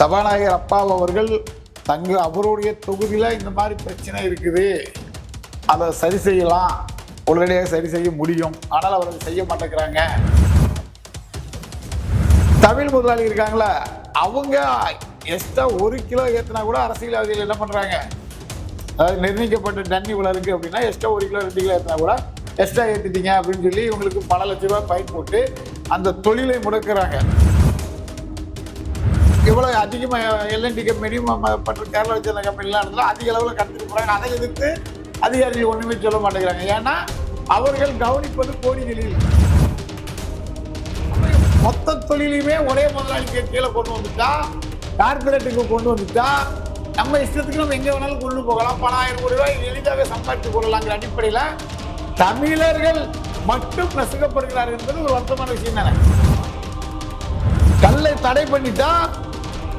சபாநாயகர் அப்பாவு அவர்கள் தங்க அவருடைய தொகுதியில் இந்த மாதிரி பிரச்சனை இருக்குது. அதை சரி செய்யலாம். உடனடியாக சரி செய்ய முடியும். ஆனால் அவர்கள் செய்ய மாட்டேங்கிறாங்க. தமிழ் முதலாளி இருக்காங்களா அவங்க எக்ஸ்ட்ரா ஒரு கிலோ ஏற்றினா கூட அரசியல்வாதிகள் என்ன பண்ணுறாங்க அதாவது நிர்ணயிக்கப்பட்ட தண்ணி இவ்வளோ இருக்குது அப்படின்னா எக்ஸ்ட்ரா ஒரு கிலோ ரெண்டு கிலோ ஏற்றினா கூட எக்ஸ்ட்ரா ஏற்றிட்டீங்க அப்படின்னு சொல்லி இவங்களுக்கு பல லட்ச ரூபாய் ஃபைன் போட்டு அந்த தொழிலை முடக்குறாங்க. இவ்வளோ அதிகமாக எல்என்டி கம்பெனி பண்ணுற கேரளா வச்சிருந்த கம்பெனிலாம் இருந்தாலும் அதிக அளவில் கடத்திட்டு போகிறாங்க அதை எதிர்த்து அதிகாரிகள் ஒன்றுமே சொல்ல மாட்டேங்கிறாங்க. ஏன்னா அவர்கள் கவனிப்பது கோடிகளில் மொத்த தொழிலையுமே ஒரே முதலாளிக்கு கீழே கொண்டு வந்துட்டா கார்பரேட்டுக்கு கொண்டு வந்துட்டா நம்ம இஷ்டத்துக்கு நம்ம எங்கே வேணாலும் கொண்டு போகலாம். பல ஆயிரம் கோடி ரூபாய் எளிதாக சம்பாதித்து கொள்ளலாங்கிற அடிப்படையில் தமிழர்கள் மட்டும் நசுக்கப்படுகிறார் என்பது ஒரு வருத்தமான விஷயம் தானே கல்லை தடை பண்ணிட்டா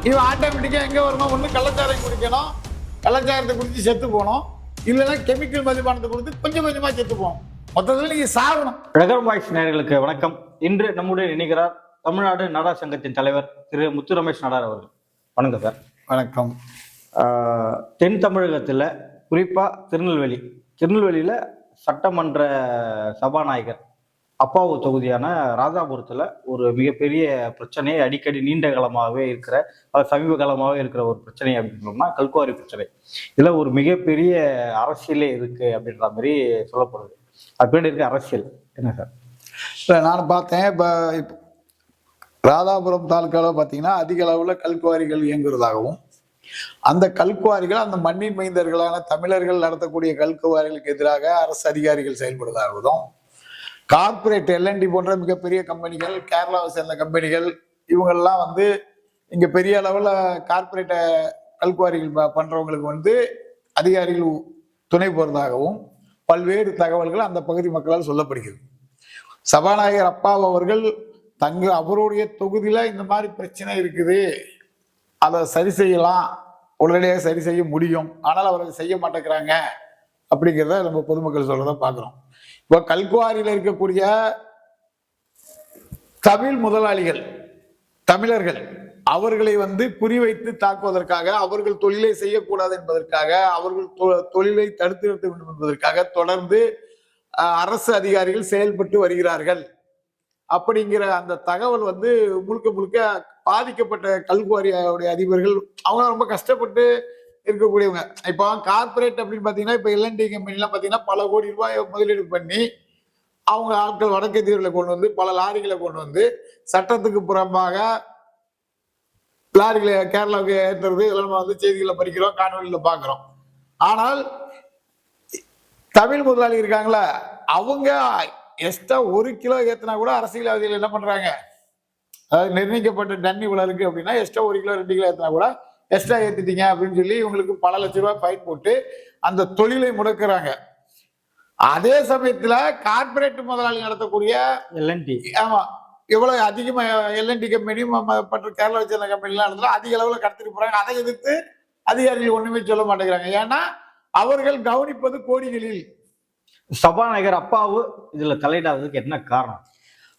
இவன் ஆட்டோமேட்டிக்காக எங்கே வரணும் ஒன்று கள்ளச்சாராயம் குடிக்கணும். கள்ளச்சாரத்தை குடிச்சு செத்து போகணும். இல்லைன்னா கெமிக்கல் மதுபானத்தை கொடுத்து கொஞ்சம் கொஞ்சமாக செத்து போகணும். மொத்தத்தில் நீங்கள் சாகணும். பிரகர் வாய்ஸ் நேயர்களுக்கு வணக்கம். இன்று நம்முடைய இணைகிறார் தமிழ்நாடு நாடார் சங்கத்தின் தலைவர் திரு முத்து ரமேஷ் நாடார் அவர்கள். வணக்கம் சார். வணக்கம். தென் தமிழகத்தில் குறிப்பாக திருநெல்வேலி. திருநெல்வேலியில் சட்டமன்ற சபாநாயகர் அப்பாவு தொகுதியான ராதாபுரத்தில் ஒரு மிகப்பெரிய பிரச்சனை அடிக்கடி நீண்ட காலமாகவே இருக்கிற அது சமீப காலமாகவே இருக்கிற ஒரு பிரச்சனை அப்படின்னு சொன்னோம்னா கல்குவாரி பிரச்சனை. இதில் ஒரு மிகப்பெரிய அரசியலே இருக்கு அப்படின்ற மாதிரி சொல்லப்படுது. அது இருக்க அரசியல். என்ன சார்? இல்லை நான் பார்த்தேன் இப்போ இப்போ ராதாபுரம் தாலுக்காவில் பார்த்தீங்கன்னா அதிக அளவில் கல்குவாரிகள் இயங்குவதாகவும் அந்த கல்குவாரிகள் அந்த மண்ணின் மைந்தர்களான தமிழர்கள் நடத்தக்கூடிய கல்குவாரிகளுக்கு எதிராக அரசு அதிகாரிகள் செயல்படுவதாகவும் கார்ப்பரேட் எல்என்டி போன்ற மிகப்பெரிய கம்பெனிகள் கேரளாவை சேர்ந்த கம்பெனிகள் இவங்கெல்லாம் வந்து இங்கே பெரிய அளவில் கார்பரேட்டை கல்குவாரிகள் ப- வந்து அதிகாரிகள் துணை போகிறதாகவும் பல்வேறு தகவல்கள் அந்த பகுதி மக்களால் சொல்லப்படுகிறது. சபாநாயகர் அப்பாவு அவர்கள் தங்க அவருடைய தொகுதியில் இந்த மாதிரி பிரச்சனை இருக்குது. அதை சரி செய்யலாம். உடனடியாக சரி செய்ய முடியும். ஆனால் அவர்கள் செய்ய மாட்டேங்கிறாங்க. அப்படிங்கிறத நம்ம பொதுமக்கள் சொல்கிறத பார்க்குறோம். இப்போ கல்குவாரியில் இருக்கக்கூடிய தமிழ் முதலாளிகள் தமிழர்கள் அவர்களை வந்து குறிவைத்து தாக்குவதற்காக அவர்கள் தொழிலை செய்யக்கூடாது என்பதற்காக அவர்கள் தொ- தொழிலை தடுத்து நிறுத்த வேண்டும் என்பதற்காக தொடர்ந்து அரசு அதிகாரிகள் செயல்பட்டு வருகிறார்கள். அப்படிங்கிற அந்த தகவல் வந்து முழுக்க முழுக்க பாதிக்கப்பட்ட கல்குவாரியோடைய அதிபர்கள் அவங்க ரொம்ப கஷ்டப்பட்டு இருக்கக்கூடியவங்க. இப்போ கார்ப்பரேட் அப்படின்னு பார்த்தீங்கன்னா இப்போ எல்என்டி கம்பெனிலாம் பார்த்தீங்கன்னா பல கோடி ரூபாய் முதலீடு பண்ணி அவங்க ஆட்கள் வடக்கு தீவில் கொண்டு வந்து பல லாரிகளை கொண்டு வந்து சட்டத்துக்கு புறம்பாக லாரிகளை கேரளாவுக்கு ஏற்றுறது இதெல்லாம் நம்ம வந்து செய்திகளை படிக்கிறோம் காணொலியில் பார்க்குறோம். ஆனால் தமிழ் முதலாளி இருக்காங்களா அவங்க எக்ஸ்ட்ரா ஒரு கிலோ ஏற்றினா கூட அரசியல்வாதிகள் என்ன பண்ணுறாங்க அதாவது நிர்ணயிக்கப்பட்ட தண்ணி இவ்வளோ இருக்குது அப்படின்னா எக்ஸ்ட்ரா ஒரு கிலோ ரெண்டு கிலோ ஏற்றினா கூட எக்ஸ்ட்ரா ஏத்திட்டீங்க அப்படின்னு சொல்லி இவங்களுக்கு பல லட்ச ரூபாய் ஃபைன் போட்டு அந்த தொழிலை முடக்குறாங்க. அதே சமயத்துல கார்ப்பரேட் முதலாளி நடத்தக்கூடிய எல்என்டி ஆமா எவ்வளவு அதிகமா எல்என்டி கம்பெனி பற்ற கேரளா வச்சிருந்த கம்பெனிலாம் இருந்தாலும் அதிக அளவுல கடத்திட்டு போறாங்க. அதை எதிர்த்து அதிகாரிகள் ஒண்ணுமே சொல்ல மாட்டேங்கிறாங்க. ஏன்னா அவர்கள் கவனிப்பது கோடிகளில். சபாநாயகர் அப்பாவு இதுல தலையிடாததுக்கு என்ன காரணம்?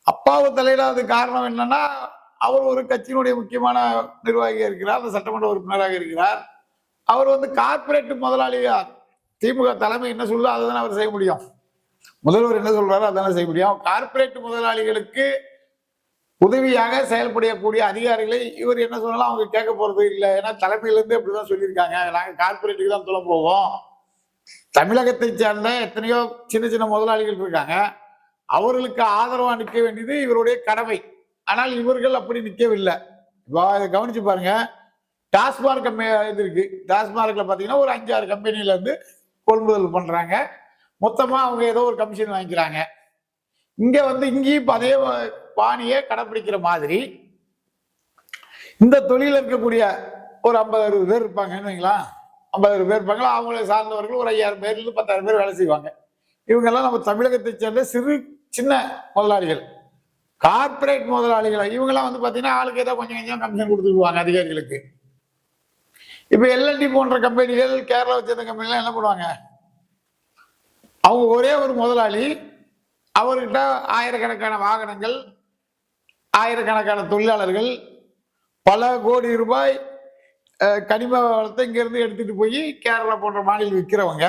அப்பாவு தலையிடாத காரணம் என்னன்னா அவர் ஒரு கட்சியினுடைய முக்கியமான நிர்வாகியாக இருக்கிறார் அந்த சட்டமன்ற உறுப்பினராக இருக்கிறார். அவர் வந்து கார்பரேட் முதலாளியார். திமுக தலைமை என்ன சொல்லுதோ அதை தானே அவர் செய்ய முடியும். முதல்வர் என்ன சொல்றாரோ அதானே செய்ய முடியும். கார்பரேட் முதலாளிகளுக்கு உதவியாக செயல்படக்கூடிய அதிகாரிகளை இவர் என்ன சொன்னாலும் அவங்க கேட்க போறது இல்லை. ஏன்னா தலைமையிலேருந்து அப்படிதான் சொல்லியிருக்காங்க. நாங்கள் கார்ப்பரேட்டுக்கு தான் சொல்ல போவோம். தமிழகத்தை சேர்ந்த எத்தனையோ சின்ன சின்ன முதலாளிகள் இருக்காங்க. அவர்களுக்கு ஆதரவு நிற்க வேண்டியது இவருடைய கடமை. ஆனால் இவர்கள் அப்படி நிற்கவில்லை. கவனிச்சு பாருங்க. டாஸ்மார்க் கம்பெனி இது இருக்கு. டாஸ்மார்க்ல பார்த்தீங்கன்னா ஒரு அஞ்சாறு கம்பெனில இருந்து கொள்முதல் பண்றாங்க. மொத்தமா அவங்க ஏதோ ஒரு கமிஷன் வாங்கிக்கிறாங்க. இங்க வந்து இங்கேயும் அதே பாணியை கடைப்பிடிக்கிற மாதிரி இந்த தொழில இருக்கக்கூடிய ஒரு ஐம்பது அறுபது பேர் இருப்பாங்கன்னு வைங்களேன் ஐம்பது பேர் இருப்பாங்களா? அவங்களை சார்ந்தவர்கள் ஒரு ஐயாயிரம் பேர்லேருந்து பத்தாயிரம் பேர் வேலை செய்வாங்க. இவங்கெல்லாம் நம்ம தமிழகத்தை சேர்ந்த சிறு சின்ன முதலாளிகள். கார்பரேட் முதலாளிகள் இவங்கெல்லாம் வந்து பார்த்தீங்கன்னா ஆளுக்கு ஏதோ கொஞ்சம் கொஞ்சம் கமிஷன் கொடுத்துருவாங்க அதிகாரிகளுக்கு. இப்போ எல்என்டி போன்ற கம்பெனிகள் கேரளா சேர்ந்த கம்பெனிலாம் என்ன பண்ணுவாங்க? அவங்க ஒரே ஒரு முதலாளி அவர்கிட்ட ஆயிரக்கணக்கான வாகனங்கள் ஆயிரக்கணக்கான தொழிலாளர்கள் பல கோடி ரூபாய் கனிம வளத்தை இங்கேருந்து எடுத்துகிட்டு போய் கேரளா போன்ற மாநிலம் விற்கிறவங்க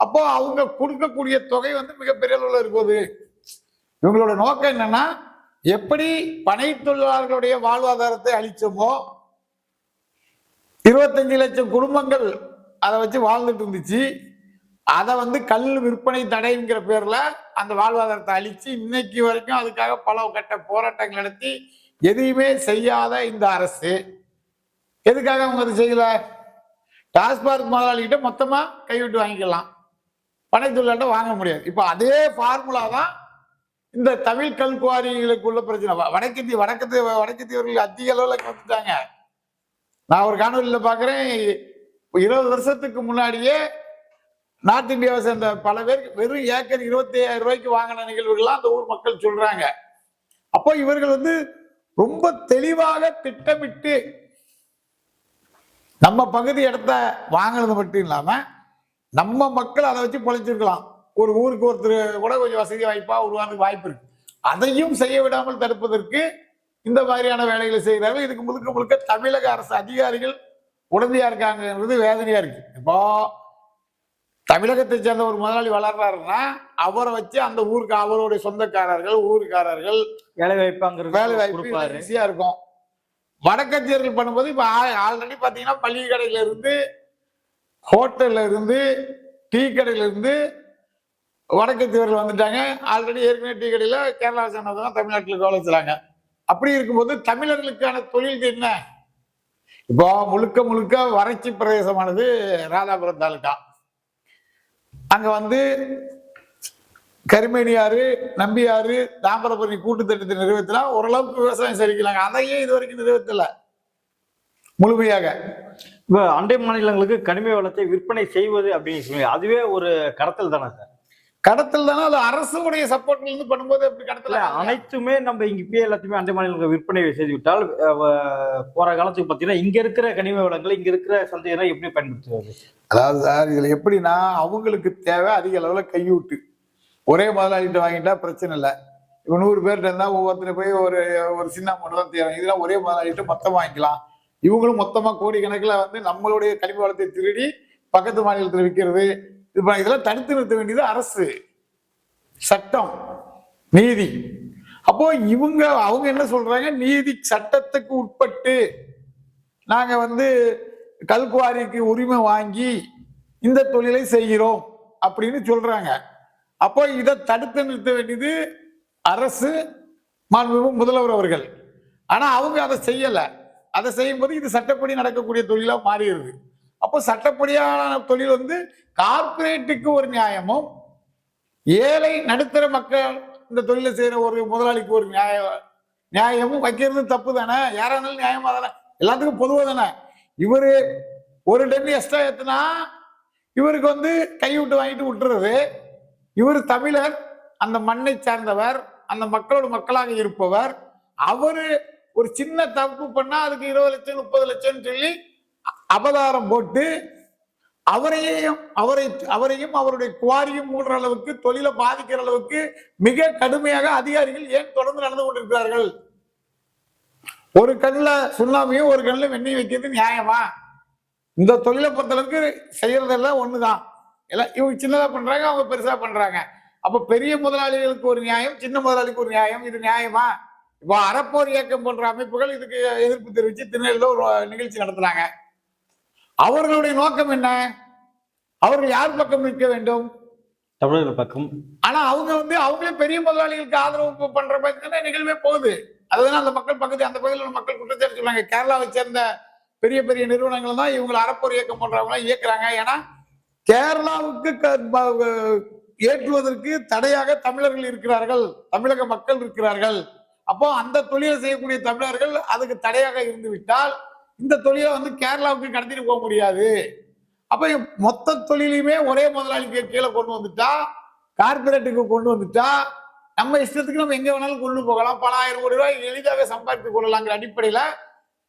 அப்போ அவங்க கொடுக்கக்கூடிய தொகை வந்து மிகப்பெரிய அளவில் இருக்குது. இவங்களோட நோக்கம் என்னன்னா எப்படி பனை தொழிலாளர்களுடைய வாழ்வாதாரத்தை அழிச்சோமோ இருபத்தஞ்சு லட்சம் குடும்பங்கள் அதை வச்சு வாழ்ந்துட்டு இருந்துச்சு. அதை வந்து கல் விற்பனை தடைங்கிற பேர்ல அந்த வாழ்வாதாரத்தை அழிச்சு இன்னைக்கு வரைக்கும் அதுக்காக பல கட்ட போராட்டங்கள் நடத்தி எதையுமே செய்யாத இந்த அரசு. எதுக்காக அவங்க அதை செய்யல? டாஸ்மாக் முதலாளிகிட்ட மொத்தமா கைவிட்டு வாங்கிக்கலாம். பனை தொழிலாளர்கிட்ட வாங்க முடியாது. இப்போ அதே ஃபார்முலா தான் இந்த தமிழ் கல்குவாரிகளுக்குள்ள பிரச்சனை. வடக்கத்தி வடக்கத்து வடக்கத்தியவர்கள் அதிக அளவில் வந்துட்டாங்க நான் ஒரு காணொலியில் பார்க்குறேன் இருபது வருஷத்துக்கு முன்னாடியே நார்த் இந்தியாவை சேர்ந்த பல பேர் வெறும் ஏக்கர் இருபத்தி ஐயாயிரம் ரூபாய்க்கு வாங்கின நிகழ்வுகள்லாம் அந்த ஊர் மக்கள் சொல்றாங்க. அப்போ இவர்கள் வந்து ரொம்ப தெளிவாக திட்டமிட்டு நம்ம பகுதி இடத்த வாங்கினது மட்டும் இல்லாம நம்ம மக்கள் அதை வச்சு பொழைச்சிருக்கலாம். ஒரு ஊருக்கு ஒருத்தர் கூட கொஞ்சம் வசதி வாய்ப்பா உருவானதுக்கு வாய்ப்பு இருக்கு. அதையும் செய்ய விடாமல் தடுப்பதற்கு இந்த மாதிரியான வேலைகளை செய்கிறார்கள் இதுக்கு முழுக்க முழுக்க தமிழக அரசு அதிகாரிகள் உடந்தையா இருக்காங்கன்றது வேதனையா இருக்கு. இப்போ தமிழகத்தை சேர்ந்த ஒரு முதலாளி வளர்றாருன்னா அவரை வச்சு அந்த ஊருக்கு அவருடைய சொந்தக்காரர்கள் ஊருக்காரர்கள் வேலை வாய்ப்பாங்கிறது வேலை வாய்ப்பு ஈஸியா இருக்கும். வடக்கத்தியர்கள் பண்ணும்போது இப்ப ஆல்ரெடி பாத்தீங்கன்னா பள்ளி கடையில இருந்து ஹோட்டல்ல இருந்து டீ கடையில இருந்து வடக்கத்தியர்கள் வந்துட்டாங்க. ஆல்ரெடி ஏற்கனவே டீ கடையில் கேரளா சேர்ந்தவங்க தமிழ்நாட்டில் கவலைச்சுறாங்க அப்படி இருக்கும்போது தமிழர்களுக்கான தொழில் என்ன? இப்போ முழுக்க முழுக்க வறட்சி பிரதேசமானது ராதாபுரம் தாலுக்கா அங்க வந்து கருமேனியாறு நம்பியாறு தாமிரபரணி கூட்டு திட்டத்தை நிறைவேற்றினா ஓரளவுக்கு விவசாயம் சரிக்கலாங்க அதையே இது வரைக்கும் நிறைவேற்றல முழுமையாக. இப்போ அண்டை மாநிலங்களுக்கு கனிம வளத்தை விற்பனை செய்வது அப்படின்னு சொல்லி அதுவே ஒரு கடத்தல் தானே சார்? கடத்தல் தானே அது அரசுடைய சப்போர்ட்ல இருந்து பண்ணும்போது எப்படி கடத்தல அனைத்துமே நம்ம இங்க இப்பயே எல்லாத்தையுமே அண்டை மாநிலங்களுக்கு விற்பனை செய்து விட்டால் போற காலத்துக்கு பாத்தீங்கன்னா இங்க இருக்கிற கனிம வளங்களை இங்க இருக்கிற சந்தையினை எப்படி பயன்படுத்துவது? அதாவது சார் இதுல எப்படின்னா அவங்களுக்கு தேவை அதிக அளவுல கையூட்டு. ஒரே முதலாளிகிட்ட வாங்கிட்டா பிரச்சனை இல்லை. இப்போ நூறு பேர்கிட்ட இருந்தா ஒவ்வொருத்தர் போய் ஒரு ஒரு சின்ன அமௌண்ட் தான் தேவை. இதெல்லாம் ஒரே முதலாளிகிட்ட மொத்தமா வாங்கிக்கலாம். இவங்களும் மொத்தமா கோடிக்கணக்கில் வந்து நம்மளுடைய கனிம வளத்தை திருடி பக்கத்து மாநிலத்தில் விற்கிறது இப்போ இதெல்லாம் தடுத்து நிறுத்த வேண்டியது அரசு. சட்டம் நீதி. அப்போ இவங்க அவங்க என்ன சொல்றாங்க? நீதி சட்டத்துக்கு உட்பட்டு நாங்க வந்து கல்குவாரிக்கு உரிமை வாங்கி இந்த தொழிலை செய்கிறோம் அப்படின்னு சொல்றாங்க. அப்போ இதை தடுத்து நிறுத்த வேண்டியது அரசு மாண்புமிகு முதல்வர் அவர்கள். ஆனா அவங்க அதை செய்யல. அதை செய்யும்போது இது சட்டப்படி நடக்கக்கூடிய தொழிலா மாறிடுது. அப்போ சட்டப்படியான தொழில் வந்து கார்ப்பரேட்டுக்கு ஒரு நியாயமும் ஏழை நடுத்தர மக்கள் இந்த தொழிலை செய்கிற ஒரு முதலாளிக்கு ஒரு நியாய நியாயமும் வைக்கிறது தப்பு தானே யாரா இருந்தாலும் நியாயமா தானே? எல்லாத்துக்கும் பொதுவாக தானே? இவரு ஒரு டன் எக்ஸ்ட்ரா ஏத்துனா இவருக்கு வந்து கை விட்டு வாங்கிட்டு விட்டுறது. இவர் தமிழர் அந்த மண்ணை சார்ந்தவர் அந்த மக்களோட மக்களாக இருப்பவர். அவரு ஒரு சின்ன தப்பு பண்ணா அதுக்கு இருபது லட்சம் முப்பது லட்சம்னு சொல்லி அவதாரம் அபதாரம் போட்டு அவரையும் அவரை அவரையும் அவருடைய குவாரியும் மூடுற அளவுக்கு தொழிலை பாதிக்கிற அளவுக்கு மிக கடுமையாக அதிகாரிகள் ஏன் தொடர்ந்து நடந்து கொண்டிருக்கிறார்கள்? ஒரு கண்ணில் சுண்ணாமையும் ஒரு கண்ணில் வெண்ணெய் வைக்கிறது நியாயமா? இந்த தொழிலை பொறுத்தளவுக்கு செய்யறதெல்லாம் ஒண்ணுதான். எல்லாம் இவங்க சின்னதா பண்றாங்க அவங்க பெருசா பண்றாங்க. அப்ப பெரிய முதலாளிகளுக்கு ஒரு நியாயம் சின்ன முதலாளிக்கு ஒரு நியாயம் இது நியாயமா? இப்போ அறப்போர் இயக்கம் போன்ற அமைப்புகள் இதுக்கு எதிர்ப்பு தெரிவித்து திருநெல்வேலியில் ஒரு நிகழ்ச்சி நடத்துறாங்க. அவர்களுடைய நோக்கம் என்ன? அவர்கள் யார் பக்கம் நிற்க வேண்டும்? தமிழர்கள் பக்கம். ஆனா அவங்க வந்து அவங்களே பெரிய முதலாளிகளுக்கு ஆதரவு பண்ற மாதிரி நிகழ்வே போகுது. அதுதான் அந்த மக்கள் பக்கத்து அந்த பகுதியில் உள்ள மக்கள் குற்றச்சாட்டு சொல்றாங்க. கேரளாவை சேர்ந்த பெரிய பெரிய நிறுவனங்கள் தான் இவங்களை அறப்போர் இயக்கம் பண்றவங்க இயக்குறாங்க. ஏன்னா கேரளாவுக்கு ஏற்றுவதற்கு தடையாக தமிழர்கள் இருக்கிறார்கள். தமிழக மக்கள் இருக்கிறார்கள். அப்போ அந்த தொழிலை செய்யக்கூடிய தமிழர்கள் அதுக்கு தடையாக இருந்து விட்டால் இந்த தொழிலை வந்து கேரளாவுக்கு கடத்திட்டு போக முடியாது. அப்ப மொத்த தொழிலையுமே ஒரே முதலாளிக்கு கீழே கொண்டு வந்துட்டா கார்பரேட்டுக்கு கொண்டு வந்துட்டா நம்ம இஷ்டத்துக்கு நம்ம எங்க வேணாலும் கொண்டு போகலாம். பல ஆயிரம் கோடி ரூபாய் எளிதாக சம்பாதித்துக் கொள்ளலாங்கிற அடிப்படையில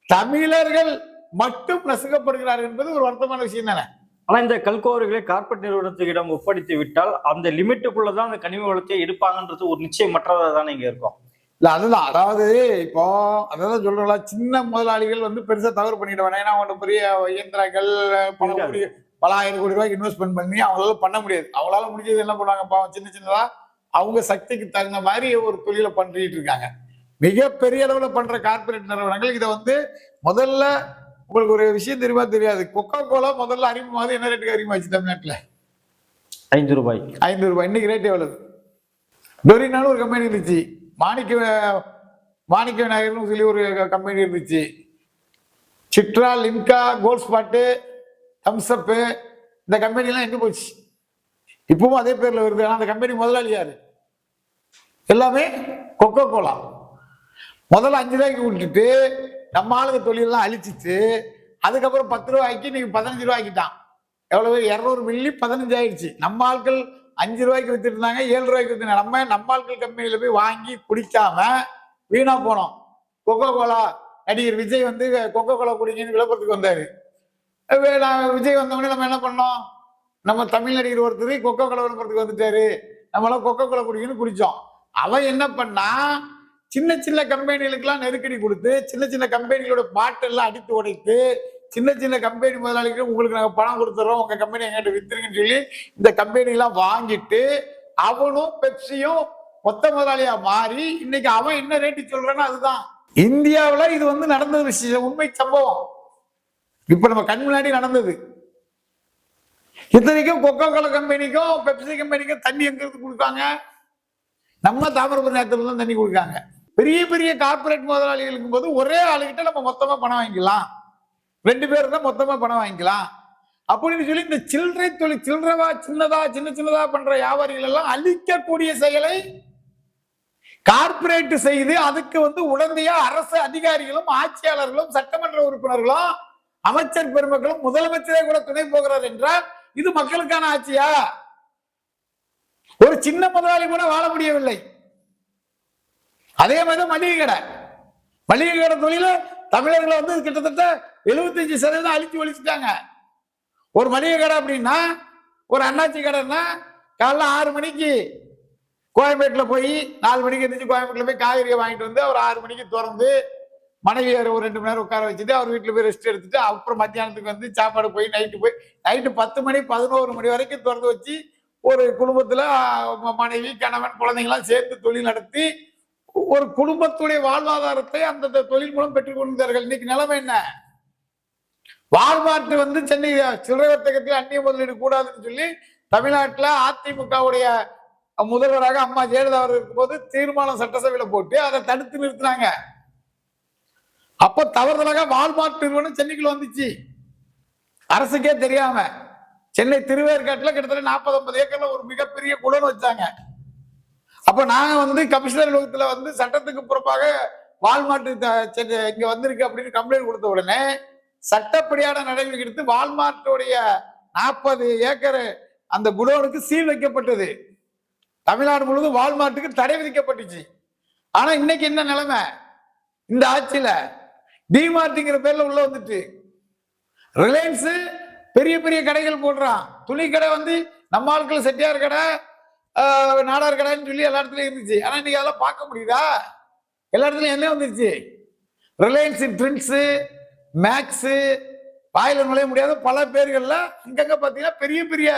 தமிழர்கள் மட்டும் நசுக்கப்படுகிறார்கள் என்பது ஒரு வருத்தமான விஷயம் தானே? ஆனா இந்த கல்கோவர்களை கார்பரேட் நிறுவனத்துக்கிடம் ஒப்படைத்து விட்டால் அந்த லிமிட்டுக்குள்ளதான் அந்த கனிம வளத்தை எடுப்பாங்கன்றது ஒரு நிச்சயமற்றதா தானே இங்க இருக்கும். இல்ல அதுதான். அதாவது இப்போ அதான் சொல்றோம்ல சின்ன முதலாளிகள் வந்து பெருசா தவறு பண்ணிட வேணாம். ஏன்னா அவங்க பெரிய இயந்திரங்கள் பல ஆயிரம் கோடி ரூபாய்க்கு இன்வெஸ்ட்மெண்ட் பண்ணி அவங்களால பண்ண முடியாது. அவங்களால முடிஞ்சது என்ன பண்ணுவாங்க பாவம் சின்ன சின்னதா அவங்க சக்திக்கு தகுந்த மாதிரி ஒரு தொழிலை பண்ணிட்டு இருக்காங்க. மிகப்பெரிய அளவுல பண்ற கார்ப்பரேட் நிறுவனங்கள் இதை வந்து முதல்ல உங்களுக்கு ஒரு விஷயம் தெரியுமா தெரியாது. கொக்கோ கோலா முதல்ல அறிமுகமாவது என்ன ரேட்டுக்கு அறிமுகமாச்சு தமிழ்நாட்டுல? ஐந்து ரூபாய். ஐநூறு ரூபாய். இன்னைக்கு ரேட் எவ்வளவு? டொரினாலும் ஒரு கம்பெனி இருந்துச்சு. மாணிக்க மாணிக்க விநாயகர்னு சொல்லி ஒரு கம்பெனி இருந்துச்சு. Citra Limca Gold Spot Thums Up இந்த கம்பெனிலாம் எங்கே போச்சு? இப்பவும் அதே பேரில் வருது. ஆனால் அந்த கம்பெனி முதலாளி யாரு? எல்லாமே கொக்கோ கோலா முதல்ல அஞ்சு ரூபாய்க்கு விட்டுட்டு நம்ம ஆளுங்க தொழிலெல்லாம் அழிச்சிட்டு அதுக்கப்புறம் பத்து ரூபாய்க்கு இன்னைக்கு பதினஞ்சு ரூபாய்க்கிட்டான். எவ்வளவு? இரநூறு மில்லி பதினஞ்சு ஆயிடுச்சு நம்ம ஆட்கள் அஞ்சு ரூபாய்க்கு வித்துட்டு இருந்தாங்க ஏழு ரூபாய்க்கு வித்து நம்ம நம்ம ஆட்கள் கம்பெனியில போய் வாங்கி குடிக்காம வீணா போனோம். கொக்கோ கோலா நடிகர் விஜய் வந்து கொக்கோ கோலா குடிங்கன்னு விளம்பரத்துக்கு வந்தாரு. நான் விஜய் வந்தவொடனே நம்ம என்ன பண்ணோம்? நம்ம தமிழ் நடிகர் ஒருத்தர் கொக்கோ கோலா விளம்பரத்துக்கு வந்துட்டாரு. நம்மளாம் கொக்கோ கோலா குடிங்கன்னு குடிச்சோம். அவன் என்ன பண்ணா சின்ன சின்ன கம்பெனிகளுக்கெல்லாம் நெருக்கடி கொடுத்து சின்ன சின்ன கம்பெனிகளோட பாட்டெல்லாம் அடித்து உடைத்து சின்ன சின்ன கம்பெனி முதலாளிக்கு உங்களுக்கு நாங்கள் பணம் கொடுத்துறோம். உங்கள் கம்பெனி எங்கிட்ட வித்துருங்கன்னு சொல்லி இந்த கம்பெனிலாம் வாங்கிட்டு அவனும் பெப்சியும் மொத்த முதலாளியா மாறி இன்னைக்கு அவன் என்ன ரேட்டு சொல்றானோ அதுதான். இந்தியாவில் இது வந்து நடந்த விஷயம். உண்மை சம்பவம். இப்ப நம்ம கண் முன்னாடி நடந்தது. இத்தனைக்கும் கொக்கோ கோலா கம்பெனிக்கும் பெப்சி கம்பெனிக்கும் தண்ணி எங்க இருந்து கொடுக்காங்க நம்ம தாமிரபுரம் நேரத்துல தான் தண்ணி கொடுக்காங்க. பெரிய பெரிய கார்ப்பரேட் முதலாளிகளுக்கும் போது ஒரே ஆளுகிட்ட நம்ம மொத்தமா பணம் வாங்கிக்கலாம். ரெண்டு பேர் தான் மொத்தமா பணம் வாங்கிக்கலாம். அப்படின்னு சொல்லி இந்த சில்லறை தொழில் சில்லறவா சின்னதா சின்ன சின்னதா பண்ற வியாபாரிகள் எல்லாம் அழிக்கக்கூடிய செயலை கார்பரேட் செய்து அதுக்கு வந்து உடந்தையா அரசு அதிகாரிகளும் ஆட்சியாளர்களும் சட்டமன்ற உறுப்பினர்களும் அமைச்சர் பெருமக்களும் முதலமைச்சரே கூட துணை போகிறார் என்றால் இது மக்களுக்கான ஆட்சியா? ஒரு சின்ன முதலாளி கூட வாழ முடியவில்லை. அதே மாதிரி மளிகை கடை. மளிகை கடை தொழில தமிழர்களை வந்து கிட்டத்தட்ட 75% சதவீதம் அழிச்சு ஒழிச்சுட்டாங்க. ஒரு மளிகை கடை அப்படின்னா ஒரு அண்ணாச்சி கடைன்னா காலைல ஆறு மணிக்கு கோயம்பேட்டில் போய் நாலு மணிக்கு எந்திரிச்சு கோயம்பேட்டில் போய் காய்கறியை வாங்கிட்டு வந்து அவர் ஆறு மணிக்கு திறந்து மனைவியார் ஒரு ரெண்டு மணி நேரம் உட்கார வச்சுட்டு அவர் வீட்டில் போய் ரெஸ்ட் எடுத்துட்டு அப்புறம் மத்தியானத்துக்கு வந்து சாப்பாடு போய் நைட்டு போய் நைட்டு பத்து மணி பதினோரு மணி வரைக்கும் திறந்து வச்சு ஒரு குடும்பத்தில் மனைவி கணவன் குழந்தைங்களாம் சேர்ந்து தொழில் நடத்தி ஒரு குடும்பத்துடைய வாழ்வாதாரத்தை அந்த தொழில் மூலம் பெற்றுக் கொண்டார்கள் இன்னைக்கு நிலைமை என்ன? வால்மார்ட் வந்து சென்னை சில்லறை வர்த்தகத்தில் அந்நிய முதலீடு கூடாதுன்னு சொல்லி தமிழ்நாட்டில் அதிமுகவுடைய முதல்வராக அம்மா ஜெயலலிதா அவர் இருக்கும்போது தீர்மானம் சட்டசபையில போட்டு அதை தடுத்து நிறுத்தினாங்க. அப்ப தவறுதலாக வால்மார்ட் நிறுவனம் சென்னைக்குள்ள வந்துச்சு. அரசுக்கே தெரியாம. சென்னை திருவேற்காட்டில் கிட்டத்தட்ட நாற்பது ஐம்பது ஏக்கர்ல ஒரு மிகப்பெரிய குளம் வச்சாங்க. அப்ப நாங்க வந்து கமிஷனர் அலுவலகத்துல வந்து சட்டத்துக்கு புறப்பாக வால்மார்ட் இங்க வந்திருக்கு அப்படின்னு கம்ப்ளைண்ட் கொடுத்த உடனே சட்டப்படியான நடவடிக்கை எடுத்து வால்மார்ட்டோடைய நாற்பது ஏக்கர் அந்த குடோனுக்கு சீல் வைக்கப்பட்டது. தமிழ்நாடு முழுவதும் வால்மார்ட்டுக்கு தடை விதிக்கப்பட்டுச்சு. ஆனா இன்னைக்கு என்ன நிலைமை? இந்த ஆட்சியில டிமார்ட்டுங்கிற பேர்ல உள்ள வந்துட்டு. ரிலையன்ஸ் பெரிய பெரிய கடைகள் போடுறான். துணி கடை வந்து நம்ம ஆட்கள் செட்டியார் கடை நாடார் கடைன்னு சொல்லி எல்லா இடத்துலயும் இருந்துச்சு. ஆனா இன்னைக்கு அதெல்லாம் பார்க்க முடியுதா? எல்லா இடத்துலயும் என்ன வந்துருச்சு. ரிலையன்ஸ் ட்ரின்ஸ் மேக்ஸ் வாயில நுழைய முடியாத பல பேர்கள்ல அங்கங்க பாத்தீங்கன்னா பெரிய பெரிய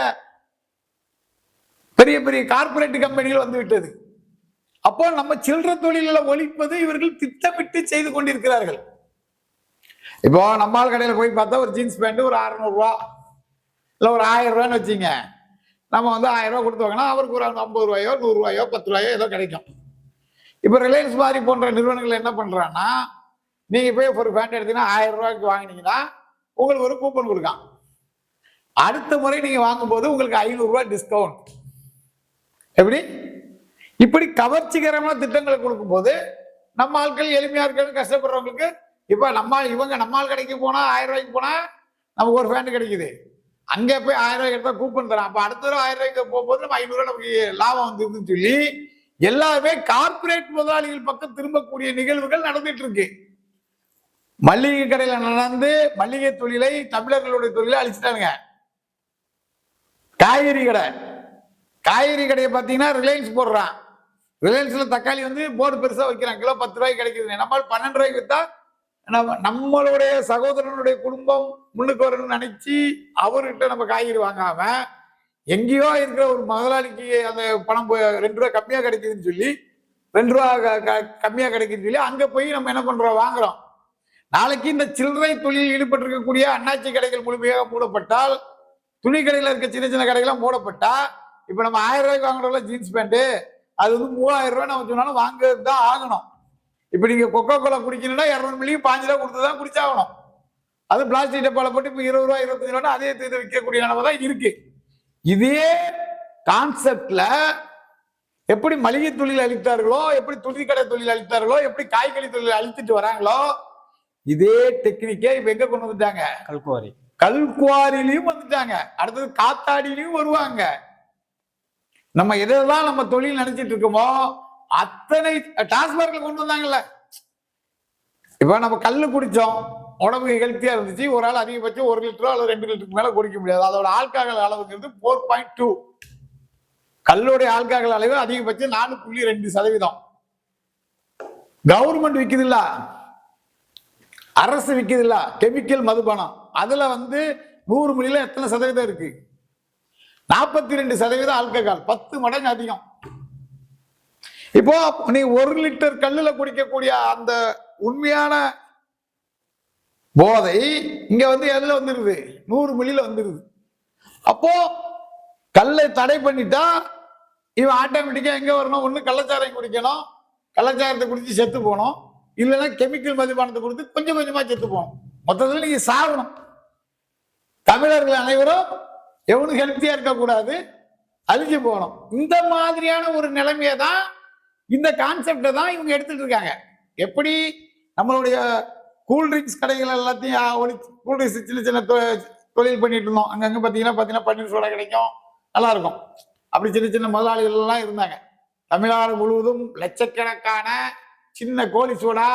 பெரிய பெரிய கார்ப்பரேட் கம்பெனிகள் வந்து விட்டது. அப்போ நம்ம சில்லற தொழில ஒழிப்பது இவர்கள் திட்டமிட்டு செய்து கொண்டிருக்கிறார்கள். இப்போ நம்மால் கடையில் போய் பார்த்தா ஒரு ஜீன்ஸ் பேண்ட் ஒரு அறுநூறுவா இல்லை ஒரு ஆயிரம் ரூபான்னு வச்சுங்க நம்ம வந்து ஆயிரம் ரூபா கொடுத்து வாங்கினா அவருக்கு ஒரு ஐம்பது ரூபாயோ நூறு ரூபாயோ பத்து ரூபாயோ ஏதோ கிடைக்கும். இப்போ ரிலையன்ஸ் மாதிரி போன்ற நிறுவனங்கள் என்ன பண்ணுறான்னா நீங்கள் போய் ஒரு பேண்ட் எடுத்தீங்கன்னா ஆயிரம் ரூபாய்க்கு வாங்கினீங்கன்னா உங்களுக்கு ஒரு கூப்பன் கொடுக்கான் அடுத்த முறை நீங்கள் வாங்கும்போது உங்களுக்கு ஐநூறுரூவா டிஸ்கவுண்ட் எப்படி? இப்படி கவர்ச்சிகரமான திட்டங்களை கொடுக்கும்போது நம்ம ஆட்கள் எளிமையாக இருக்கிறது கஷ்டப்படுறவங்களுக்கு இப்போ நம்ம இவங்க நம்ம ஆள் கடைக்கு போனால் ஆயிரம் ரூபாய்க்கு போனால் நமக்கு ஒரு ஃபேன் கிடைக்குது. அங்க போய் ஆயிரம் ரூபாய் எடுத்தா கூப்பன் தரான். அப்ப அடுத்த தடவை ஆயிரம் ரூபாய்க்கு போகும்போது நம்ம ஐநூறு ரூபாய் நமக்கு லாபம் வந்துருதுன்னு சொல்லி எல்லாமே கார்ப்பரேட் முதலாளிகள் பக்கம் திரும்பக்கூடிய நிகழ்வுகள் நடந்துட்டு இருக்கு. மல்லிகை கடையில நடந்து மல்லிகை தொழிலை தமிழர்களுடைய தொழிலை அழிச்சிட்டானுங்க. காய்கறி கடை. காய்கறி கடையை பார்த்தீங்கன்னா ரிலையன்ஸ் போடுறான். ரிலையன்ஸ்ல தக்காளி வந்து போர்டு பெருசா வைக்கிறான். கிலோ பத்து ரூபாய்க்கு கிடைக்குது நம்ம பன்னெண்டு ரூபாய்க்கு வித்தா நம்ம நம்மளுடைய சகோதரனுடைய குடும்பம் முன்னுக்கு வரணும்னு நினைச்சு அவர்கிட்ட நம்ம காய்கறி வாங்காம எங்கேயோ இருக்கிற ஒரு முதலாளிக்கு அந்த பணம் போய் ரெண்டு ரூபா கம்மியா கிடைக்குதுன்னு சொல்லி ரெண்டு ரூபா க- க- கம்மியா கிடைக்குதுன்னு சொல்லி அங்க போய் நம்ம என்ன பண்றோம்? வாங்குறோம். நாளைக்கு இந்த சில்லறை தொழிலில் ஈடுபட்டு இருக்கக்கூடிய அண்ணாச்சி கடைகள் முழுமையாக மூடப்பட்டால் துணி கடையில் இருக்க சின்ன சின்ன கடைகள்லாம் மூடப்பட்டா இப்ப நம்ம ஆயிரம் ரூபாய்க்கு வாங்குறோம்ல ஜீன்ஸ் பேண்ட்டு அது வந்து மூவாயிரம் ரூபாய் நம்ம சொன்னாலும் வாங்குறது தான் ஆகணும். இப்ப நீங்க கொக்கோ கோலா குடிக்கணும்னா இரநூறு மில்லியும் பாஞ்சு ரூபா கொடுத்து தான் குடிச்சாகணும். அது பிளாஸ்டிக் டப்பால போட்டு இப்ப இருபது ரூபா இருபத்தஞ்சு ரூபா அதே இது விற்கக்கூடிய நிலைமை தான் இருக்கு. இதே கான்செப்ட்ல எப்படி மளிகை தொழில் அளித்தார்களோ எப்படி துணிக்கடை தொழில் அளித்தார்களோ எப்படி காய்கறி தொழில் அழித்துட்டு வராங்களோ இதே டெக்னிக்கே இப்ப எங்க கொண்டு வந்துட்டாங்க? கல்குவாரி. கல்குவாரிலையும் வந்துட்டாங்க. அடுத்தது காத்தாடியிலையும் வருவாங்க. நம்ம எதெல்லாம் நம்ம தொழில் நினைச்சிட்டு இருக்கோமோ அத்தனை டாஸ்மார்க்ல கொண்டு வந்தாங்கல்ல. இப்ப நம்ம கல்லு குடிச்சோம். உடம்புக்கு ஹெல்த்தியா இருந்துச்சு. ஒரு ஆள் அதிகபட்சம் ஒரு லிட்டரோ அல்லது ரெண்டு லிட்டருக்கு மேல குடிக்க முடியாது. அதோட ஆல்காகல் அளவுங்கிறது ஃபோர் பாயிண்ட் டூ கல்லுடைய ஆல்காகல் அளவு அதிகபட்சம் நாலு புள்ளி ரெண்டு சதவீதம். கவர்மெண்ட் விக்குதுல்ல. அரசு விக்குதுல்ல. கெமிக்கல் மதுபானம். அதுல வந்து நூறு மில்லில எத்தனை சதவீதம் இருக்கு? நாற்பத்தி ரெண்டு சதவீதம் ஆல்கஹால். பத்து மடங்கு அதிகம். இப்போ நீ ஒரு லிட்டர் கல்லுல குடிக்கக்கூடிய அந்த உண்மையான போதை இங்க வந்து எதுல வந்துருது? நூறு மில்லில வந்துருது. அப்போ கல்லை தடை பண்ணிட்டா இவன் ஆட்டோமேட்டிக்கா எங்க வரணும்? ஒண்ணு கள்ளச்சாராயம் குடிக்கணும். கள்ளச்சாரத்தை குடிச்சு செத்து போகணும். இல்லைன்னா கெமிக்கல் மதுபானத்தை கொடுத்து கொஞ்சம் கொஞ்சமா செத்து போகணும். மொத்தத்தில் நீங்க சாகணும். தமிழர்கள் அனைவரும் எவனும் ஹெல்த்தியா இருக்கக்கூடாது. அழிஞ்சு போகணும். இந்த மாதிரியான ஒரு நிலைமையை தான் இந்த கான்செப்டை தான் இவங்க எடுத்துட்டு இருக்காங்க. எப்படி? நம்மளுடைய கூல்ட்ரிங்க்ஸ் கடைகள் எல்லாத்தையும் ஒளி கூல்ட்ரிங்க்ஸ் சின்ன சின்ன தொ- தொழில் பண்ணிட்டு இருந்தோம். அங்கங்க பார்த்தீங்கன்னா பார்த்தீங்கன்னா பன்னீர் சோடா கிடைக்கும். நல்லா இருக்கும் அப்படி சின்ன சின்ன முதலாளிகள் எல்லாம் இருந்தாங்க. தமிழ்நாடு முழுவதும் லட்சக்கணக்கான சின்ன கோழி சோடா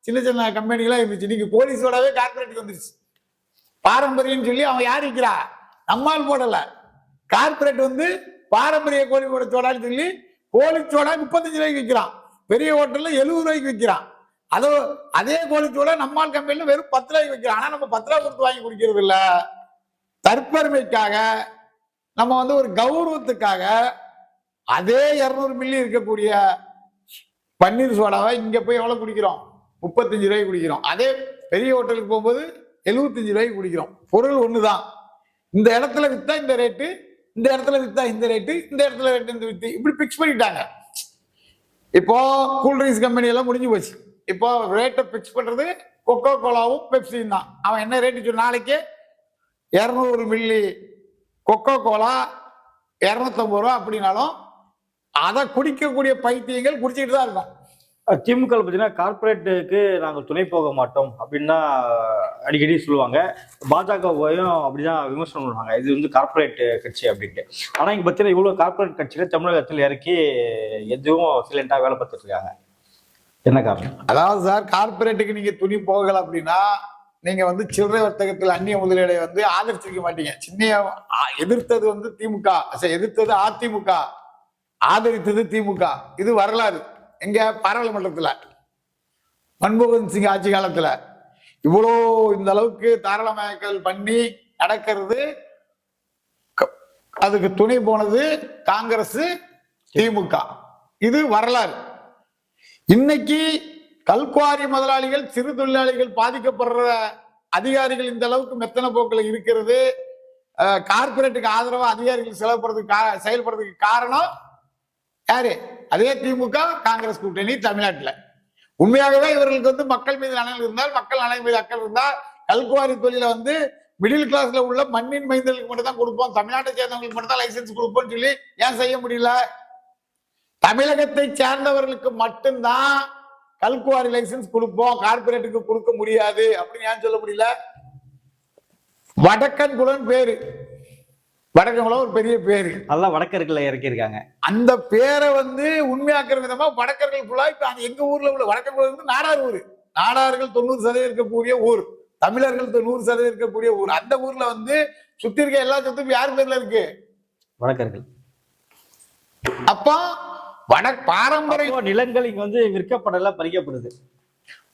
சின்ன சின்ன கம்பெனிகளாக இருந்துச்சு. இன்னைக்கு கோழி சோடாவே கார்பரேட்டுக்கு வந்துருச்சு. பாரம்பரியம் சொல்லி அவன் யார் இருக்கிறா நம்மால் போடல. கார்பரேட் வந்து பாரம்பரிய கோழி கூட சோடான்னு சொல்லி கோழி சோடா முப்பத்தஞ்சு ரூபாய்க்கு விற்கிறான் பெரிய ஹோட்டலில் எழுபது ரூபாய்க்கு விற்கிறான் அதோ அதே கோழி நம்மால் கம்பெனியில் வெறும் பத்து ரூபாய்க்கு விற்கிறான் ஆனால் நம்ம பத்து ரூபா கொடுத்து வாங்கி குடிக்கிறது இல்லை. தற்பெருமைக்காக நம்ம வந்து ஒரு கௌரவத்துக்காக அதே இரநூறு மில்லி இருக்கக்கூடிய பன்னீர் சோடாவை இங்கே போய் எவ்வளோ குடிக்கிறோம்? முப்பத்தஞ்சு ரூபாய்க்கு குடிக்கிறோம். அதே பெரிய ஹோட்டலுக்கு போகும்போது எழுபத்தஞ்சு ரூபாய்க்கு குடிக்கிறோம். பொருள் ஒன்று தான் இந்த இடத்துல விற்றா இந்த ரேட்டு இந்த இடத்துல வித்தா இந்த ரேட்டு இந்த இடத்துல ரேட்டு இந்த வித்து. இப்படி பிக்ஸ் பண்ணிட்டாங்க. இப்போ கூல்ட்ரிங்க்ஸ் கம்பெனி எல்லாம் முடிஞ்சு போச்சு. இப்போ ரேட்டை பிக்ஸ் பண்றது கொக்கோ கோலாவும் பெப்சியும் தான். அவன் என்ன ரேட்டு சொன்ன நாளைக்கு இரநூறு மில்லி கொக்கோ கோலா இரநூத்தம்பது ரூபா அப்படின்னாலும் அதை குடிக்கக்கூடிய பைத்தியங்கள் குடிச்சிட்டு தான் இருக்கும் திமுக பார்த்தீங்கன்னா கார்ப்பரேட்டுக்கு நாங்கள் துணை போக மாட்டோம் அப்படின்னு தான் அடிக்கடி சொல்லுவாங்க. பாஜகவையும் அப்படிதான் விமர்சனம் பண்ணுவாங்க. இது வந்து கார்பரேட் கட்சி அப்படின்ட்டு. ஆனால் இங்கே பார்த்தீங்கன்னா இவ்வளோ கார்ப்பரேட் கட்சியில் தமிழகத்தில் இறக்கி எதுவும் சைலண்டாக வேலை பார்த்துட்டு இருக்காங்க. என்ன காரணம்? அதாவது சார் கார்பரேட்டுக்கு நீங்கள் துணி போகலை அப்படின்னா நீங்க வந்து சில்லறை வர்த்தகத்தில் அந்நிய முதலீடை வந்து ஆதரிச்சிருக்க மாட்டீங்க. சின்ன எதிர்த்தது வந்து திமுக. எதிர்த்தது அதிமுக. ஆதரித்தது திமுக. இது வரலாறு. எங்க பாராளுமன்றத்துல மன்மோகன் சிங் ஆட்சி காலத்துல இவ்வளோ இந்த அளவுக்கு தாராளமயக்கல் பண்ணி நடக்கிறது க- அதுக்கு துணை போனது காங்கிரஸ் திமுக. இது வரலாறு. இன்னைக்கு கல்குவாரி முதலாளிகள் சிறு தொழிலாளிகள் பாதிக்கப்படுற அதிகாரிகள் இந்த அளவுக்கு மெத்தன போக்கில் இருக்கிறது. கார்பரேட்டுக்கு கார்ப்பரேட்டுக்கு அதிகாரிகள் செயல்படுறதுக்கு செயல்படுறதுக்கு காரணம் யாரு? அதே திமுக காங்கிரஸ் கூட்டணி தமிழ்நாட்டில். உண்மையாகவே இவர்களுக்கு வந்து மக்கள் மீது நலன் இருந்தால் மக்கள் நலன் மீது அக்கல் இருந்தால் கல்குவாரி தொழிலை வந்து மிடில் கிளாஸ்ல உள்ள மண்ணின் மைந்தர்களுக்கு மட்டும் தான் கொடுப்போம். தமிழ்நாட்டை சேர்ந்தவங்களுக்கு மட்டும் தான் லைசன்ஸ் கொடுப்போம்னு சொல்லி ஏன் செய்ய முடியல? தமிழகத்தை சேர்ந்தவர்களுக்கு மட்டும்தான் கல்குவாரி லைசன்ஸ் கொடுப்போம். கார்பரேட்டுக்கு கொடுக்க முடியாது அப்படின்னு ஏன் சொல்ல முடியல? வடக்கன் குலன் பேரு. வடக்கன் குலம் ஒரு பெரிய பேரு. அதெல்லாம் வடக்கர்களில் இறக்கியிருக்காங்க. அந்த பேரை வந்து உண்மையாக்குற விதமா வடக்கர்கள் ஃபுல்லா இப்ப எங்க ஊர்ல உள்ள வடக்கன் குலம் வந்து நாடார் ஊர். நாடார்கள் தொண்ணூறு சதவீதம் இருக்கக்கூடிய ஊர். தமிழர்கள் தொண்ணூறு சதவீதம் இருக்கக்கூடிய ஊர். அந்த ஊர்ல வந்து சுத்தி இருக்க எல்லா சொத்தும் யார் பேர்ல இருக்கு? வடக்கர்கள். அப்போ வட பாரம்பரிய நிலங்கள் இங்க வந்து விற்கப்படல பறிக்கப்படுது.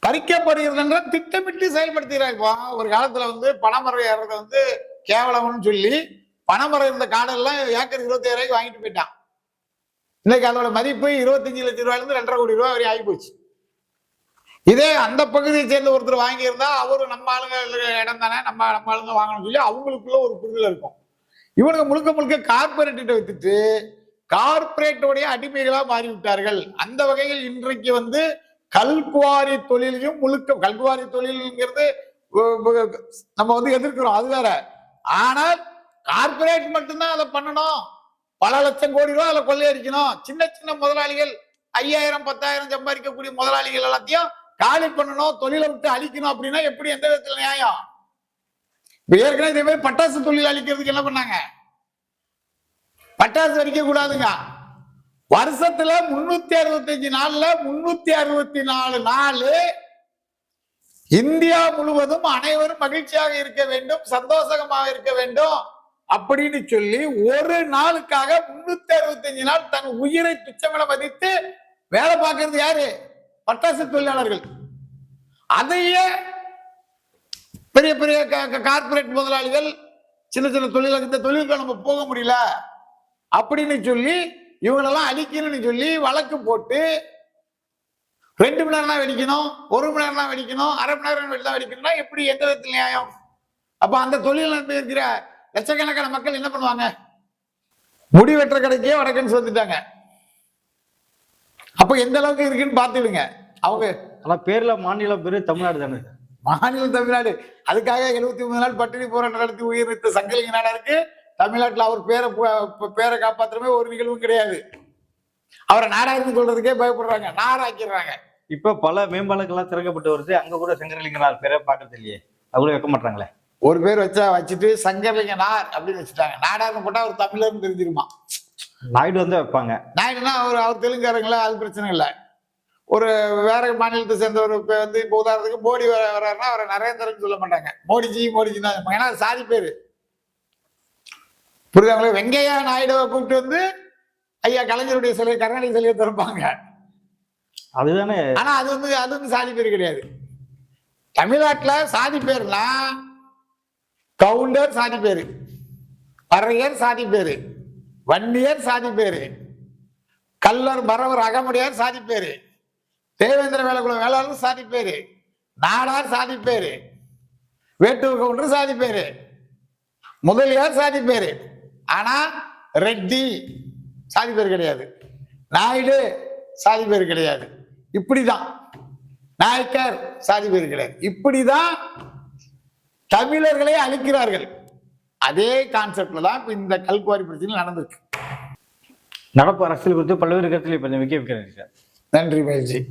பறிக்கப்படுகிறதுன்ற திட்டமிட்டு செயல்படுத்துகிறாங்க ஒரு காலத்துல வந்து பனைமரம் ஏறுறத வந்து கேவலம்னு சொல்லி பனைமரம் இருந்த காடெல்லாம் ஏக்கர் இருபத்தி ரூபாய்க்கு வாங்கிட்டு போயிட்டான். இன்னைக்கு அதோட மதிப்பு இருபத்தஞ்சு லட்சம் ரூபாயில இருந்து ரெண்டரை கோடி ரூபாய் வரை ஆகி போச்சு இதே அந்த பகுதியை சேர்ந்த ஒருத்தர் வாங்கியிருந்தா அவரு நம்ம ஆளுங்க இடம் தானே நம்ம நம்ம ஆளுங்க வாங்கணும்னு சொல்லி அவங்களுக்குள்ள ஒரு புரிதல் இருக்கும். இவனுக்கு முழுக்க முழுக்க கார்பரேட்டை வித்துட்டு கார்பரேட்டோடைய அடிமைகளா மாறி விட்டார்கள் அந்த வகையில் இன்றைக்கு வந்து கல்குவாரி தொழிலையும் முழுக்க கல்குவாரி தொழில்ங்கிறது நம்ம வந்து எதிர்க்கிறோம். அது வேற. ஆனால் கார்பரேட் மட்டும்தான் அதை பண்ணணும். பல லட்சம் கோடி ரூபாய் அதில் கொள்ளையடிக்கணும். சின்ன சின்ன முதலாளிகள் ஐயாயிரம் பத்தாயிரம் சம்பாதிக்கக்கூடிய முதலாளிகள் எல்லாத்தையும் காலி பண்ணணும் தொழிலை விட்டு அழிக்கணும் அப்படின்னா எப்படி எந்த விதத்துல நியாயம்? இப்ப ஏற்கனவே இதே மாதிரி பட்டாசு தொழில் அழிக்கிறதுக்கு என்ன பண்ணாங்க? பட்டாசு அழிக்க கூடாதுங்க வருஷத்துல முன்னூத்தி அறுபத்தஞ்சு நாள்ல முன்னூத்தி அறுபத்தி நாலு நாள் இந்தியா முழுவதும் அனைவரும் மகிழ்ச்சியாக இருக்க வேண்டும் சந்தோஷமாக இருக்க வேண்டும். அப்படின்னு சொல்லி ஒரு நாளுக்காக முன்னூத்தி அறுபத்தஞ்சு நாள் தன் உயிரை துச்சமென மதித்து வேலை பார்க்கறது யாரு? பட்டாசு தொழிலாளர்கள். அதையே பெரிய பெரிய கார்பரேட் முதலாளிகள் சின்ன சின்ன தொழில் இந்த தொழிலுக்கு நம்ம போக முடியல அப்படின்னு சொல்லி இவங்களெல்லாம் அழிக்கணும்னு சொல்லி வழக்கு போட்டு ரெண்டு மணி நேரம் வெடிக்கணும் ஒரு மணி நேரம் வெடிக்கணும் அரை மணி நேரம் தான் வெடிக்கணும்னா எப்படி எந்த விதத்தில் நியாயம்? அப்ப அந்த தொழில் இருக்கிற லட்சக்கணக்கான மக்கள் என்ன பண்ணுவாங்க? முடி வெட்டுற கடைக்கே வடக்கன்ஸ் வந்துட்டாங்க அப்ப எந்த அளவுக்கு இருக்குன்னு பார்த்துடுங்க. அவங்க ஆனா பேர்ல மாநிலம் பேரு தமிழ்நாடு தானே. சார் மாநில தமிழ்நாடு. அதுக்காக எழுபத்தி மூணு நாள் பட்டினி போராட்டம் நடத்தி உயிர் நீத்த சங்கலிங்க நாடாருக்கு தமிழ்நாட்டுல அவர் பேரை பேரை காப்பாத்துறமே ஒரு நிகழ்வும் கிடையாது. அவரை நாடாருன்னு சொல்றதுக்கே பயப்படுறாங்க. நாராக்கிறாங்க இப்ப பல மேம்பாலங்கள்லாம் திறக்கப்பட்டு வருது. அங்க கூட சங்கரலிங்கனார் பேரை பார்க்கறது இல்லையே கூட வைக்க மாட்டாங்களே. ஒரு பேர் வச்சா வச்சுட்டு சங்கலிங்க நார் அப்படின்னு வச்சுட்டாங்க. நாடார்னு போட்டா அவர் தமிழர்னு தெரிஞ்சிருமா? நாயுடு வந்து வைப்பாங்க. நாயுடுனா அவர் அவர் தெலுங்காரங்களா அது பிரச்சனை இல்லை. ஒரு வேற மாநிலத்தை சேர்ந்தவர் இப்ப வந்து இப்போ உதாரணத்துக்கு மோடி வர- வர்றாருன்னா அவரை நரேந்திரன் சொல்ல மாட்டாங்க. மோடிஜி மோடிஜி தான். ஏன்னா சாதி பேரு. புரியுதாங்களா வெங்கையா நாயுடுவை கூப்பிட்டு வந்து ஐயா கலைஞருடைய சிலை கருணாநிதி சிலையை திறப்பாங்க. அதுதானே. ஆனா அது வந்து அது வந்து சாதி பேர் கிடையாது. தமிழ்நாட்டுல சாதி பேர்னா கவுண்டர் சாதி பேரு பறையர் சாதி பேரு வன்னியர் சாதி பேரு கல்லர் மரவர் அகமுடையார் சாதி பேரு தேவேந்திர வேலைக்குள்ள வேளாளர் சாதி பேரு நாடார் சாதி பேரு வேட்டூர் கவுண்டர் சாதி பேரு முதலியார் சாதி பேரு. ஆனா ரெட்டி சாதி பேர் கிடையாது. நாயுடு சாதி பேர் கிடையாது. இப்படிதான். நாயக்கர் சாதி பேர் கிடையாது. இப்படிதான் தமிழர்களை அழிக்கிறார்கள். அதே கான்செப்ட்ல தான் இப்ப இந்த கல்குவாரி பிரச்சனை நடந்திருக்கு. நடப்பு அரசியல் குறித்து பல்வேறு கருத்தில் இப்ப வைக்க வைக்கிறேன் சார். நன்றி மகிழ்ச்சி.